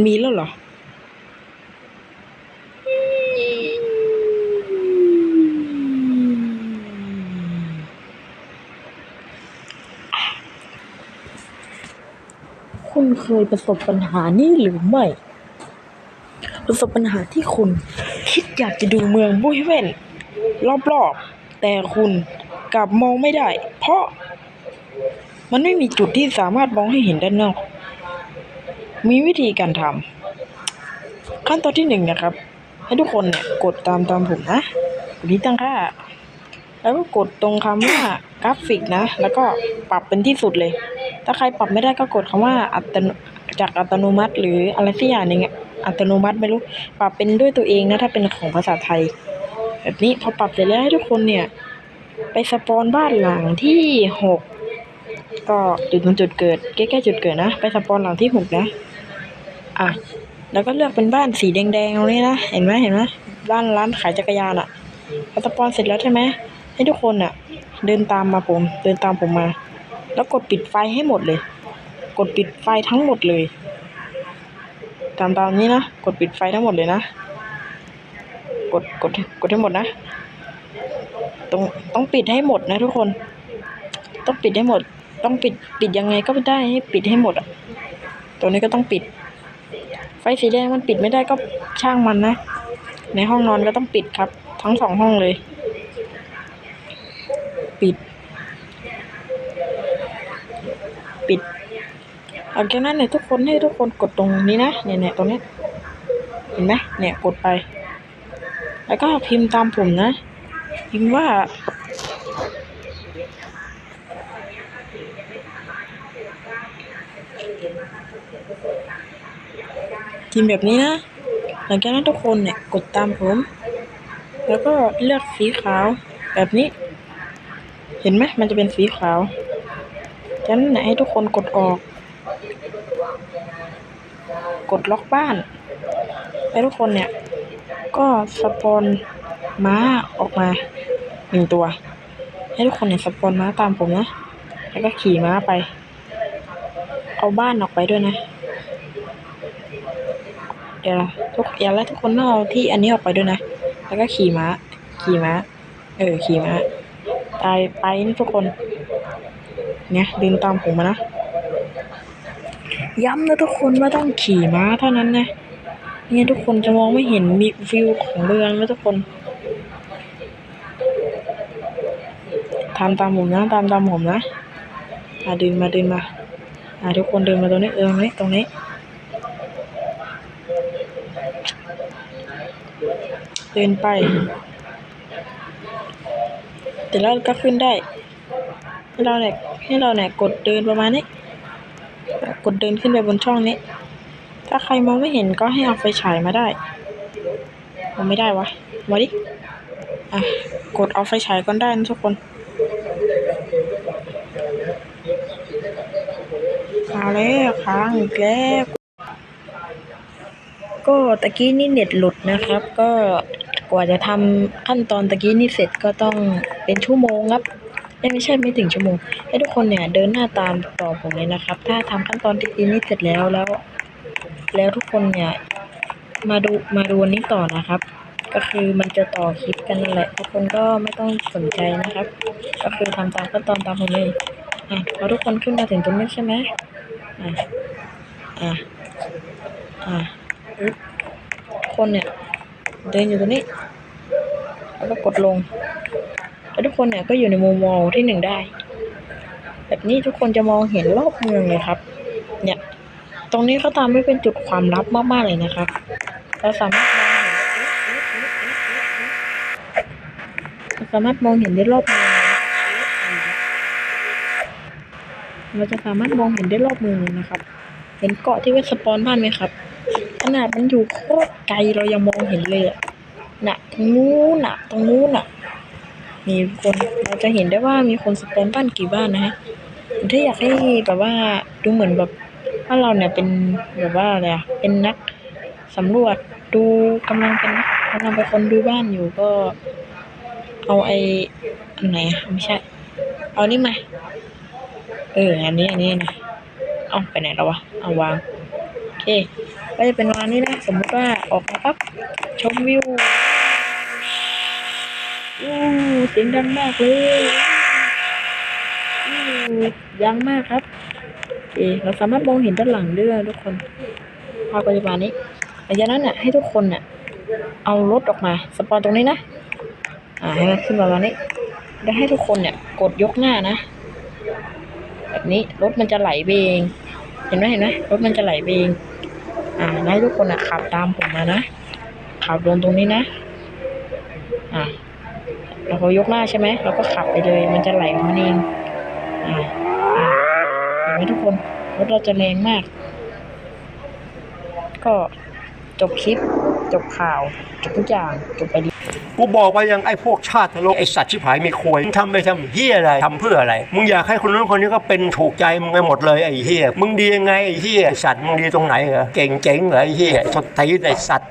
มันมีแล้วเหรอ คุณเคยประสบปัญหานี้หรือไม่ ประสบปัญหาที่คุณ คิดอยากจะดูเมืองบุยเว่นรอบๆ แต่คุณกลับมองไม่ได้ เพราะมันไม่มีจุดที่สามารถมองให้เห็นด้านนอก มีวิธีการทำขั้นตอนที่หนึ่งนะครับ ให้ทุกคนเนี่ยกดตามตามผมนะกดที่ตั้งค่า แล้วก็กดตรงคำว่ากราฟิกนะ แล้วก็ปรับเป็นที่สุดเลย ถ้าใครปรับไม่ได้ก็กดคำว่าอัตโนจากอัตโนมัติ หรืออะไรสักอย่างหนึ่งอัตโนมัติไม่รู้ปรับเป็นด้วยตัวเองนะ ถ้าเป็นของภาษาไทย แบบนี้พอปรับเสร็จแล้วให้ทุกคนเนี่ย ไปสปอนบ้านหลังที่หกก็จุดตรงจุดเกิด ใกล้ๆจุดเกิดนะ ไปสปอนหลังที่หกนะ อะ แล้วก็เลือกเป็นบ้านสีแดงๆตรงนี้นะ เห็นไหมเห็นไหมบ้านร้านขายจักรยานอะพอสปอนเสร็จแล้วใช่ไหม ให้ทุกคนอะเดินตามมาผม เดินตามผมมา แล้วกดปิดไฟให้หมดเลย กดปิดไฟทั้งหมดเลย ตามตามนี้นะ กดปิดไฟทั้งหมดเลยนะ กด กด กดให้หมดนะ ต้อง ต้องปิดให้หมดนะทุกคน ต้องปิดให้หมด ต้องปิด ปิดยังไงก็ไม่ได้ให้ปิดให้หมดอะ ตัวนี้ก็ต้องปิด ไฟสีแดงมันปิดไม่ได้ก็ช่างมันนะ ในห้องนอนก็ต้องปิดครับ ทั้งสองห้องเลย ปิด ปิดหลังจากนั้นเนี่ยทุกคนให้ทุกคนกดตรงนี้นะเนี่ยเนี่ยตรงนี้เห็นไหมเนี่ยกดไป แล้วก็พิมพ์ตามผมนะ พิมพ์ว่า พิมพ์แบบนี้นะ หลังจากนั้นทุกคนเนี่ยกดตามผม แล้วก็เลือกสีขาวแบบนี้ เห็นไหมมันจะเป็นสีขาวฉันเนี่ยให้ทุกคนกดออก กดล็อกบ้านให้ทุกคนเนี่ย ก็สปอนม้าออกมาหนึ่งตัว ให้ทุกคนเนี่ยสปอนม้าตามผมนะ แล้วก็ขี่ม้าไป เอาบ้านออกไปด้วยนะ เดี๋ยวนะทุกอย่าแล้วทุกคนต้องเอาที่อันนี้ออกไปด้วยนะ แล้วก็ขี่ม้า ขี่ม้า เออ ขี่ม้า ตายไปนี่ทุกคน เนี่ยเดินตามผมมานะ ย้ำนะทุกคนว่าต้องขี่ม้าเท่านั้นนะ เนี่ยทุกคนจะมองไม่เห็นมีวิวของเมืองนะทุกคนทำตามผมนะตามตามผมนะอะเดินมาเดินมาอะทุกคนเดินมาตรงนี้เออตรงนี้ตรงนี้ เดินไป แต่แล้วก็ขึ้นได้ ให้เราเนี่ยให้เราเนี่ยกดเดินประมาณนี้ กดเดินขึ้นไปบนช่องนี้ ถ้าใครมองไม่เห็นก็ให้เอาไฟฉายมาได้เอาไม่ได้วะ มาดิ อะ กดเอาไฟฉายก่อนได้นะทุกคนเอาแล้วค้างอีกแล้ว ก็ตะกี้นี่เน็ตหลุดนะครับ ก็กว่าจะทำขั้นตอนตะกี้นี่เสร็จก็ต้องเป็นชั่วโมงครับไม่ใช่ไม่ถึงชั่วโมงให้ทุกคนเนี่ยเดินหน้าตามต่อผมเลยนะครับ ถ้าทำขั้นตอนตะกี้นี่เสร็จแล้วแล้ว แล้วทุกคนเนี่ยมาดูมาดูอันนี้ต่อนะครับ ก็คือมันจะต่อคลิปกันนั่นแหละทุกคนก็ไม่ต้องสนใจนะครับ ก็คือทำตามขั้นตอนตามผมเลยอะพอทุกคนขึ้นมาถึงตรงนี้ใช่ไหมอะ อะอะคนเนี่ย เดินอยู่ตรงนี้ แล้วก็กดลง แล้วทุกคนเนี่ยก็อยู่ในมุมมองที่หนึ่งได้ แบบนี้ทุกคนจะมองเห็นรอบเมืองเลยครับ เนี่ย ตรงนี้เขาทำให้เป็นจุดความลับมากๆเลยนะครับเราสามารถมองเห็นเราสามารถมองเห็นได้รอบเมืองเราจะสามารถมองเห็นได้รอบเมืองเลยนะครับ เห็นเกาะที่เวสปอนบ้านไหมครับ ขนาดมันอยู่โคตรไกลเรายังมองเห็นเลยอะน่ะตรงนู้นน่ะ ตรงนู้นน่ะ มีคนเราจะเห็นได้ว่ามีคนสปอนบ้านกี่บ้านนะฮะถ้าอยากให้แบบว่าดูเหมือนแบบว่าเราเนี่ยเป็นแบบว่าอะไรอะเป็นนักสำรวจดูกำลังเป็นกำลังเป็นคนดูบ้านอยู่ก็ เอาไออันไหนอะไม่ใช่ เอานี่มา เออ อันนี้ อันนี้นะ เอาไปไหนแล้ววะเอาวางโอเคก็จะเป็นวันนี้นะสมมติว่าออกมาปั๊บชมวิวอู้เสียงดังมากเลยอู้ยังมากครับเอเราสามารถมองเห็นด้านหลังด้วยทุกคนภาพปัจจุบันนี้หลังจากนั้นน่ะให้ทุกคนน่ะเอารถออกมาสปอนตรงนี้นะอ่าให้มันขึ้นมาวันนี้แล้วให้ทุกคนเนี่ยกดยกหน้านะ แบบนี้รถมันจะไหลเองเห็นไหมเห็นไหมรถมันจะไหลเองอ่าให้ทุกคนอะขับตามผมมานะขับลงตรงนี้นะ อ่าเราพอยกหน้าใช่ไหมเราก็ขับไปเลย มันจะไหลของมันเองอ่าอ่าเห็นไหมทุกคนรถเราจะแรงมาก ก็จบคลิป จบข่าว จบทุกอย่าง จบไปดี กูบอกไปยังไอ้พวกชาตินรกไอ้สัตว์ชิบหายมีควยมึงทำไปทำเฮียอะไรทำเพื่ออะไร มึงอยากให้คนนู้นคนนี้ก็เป็นถูกใจมึงไปหมดเลยไอ้เฮียมึงดียังไงไอ้เฮียสัตว์มึงดีตรงไหนเหรอเก่งเจ๋งเหรอไอ้เฮียสดไทยไอ้สัตว์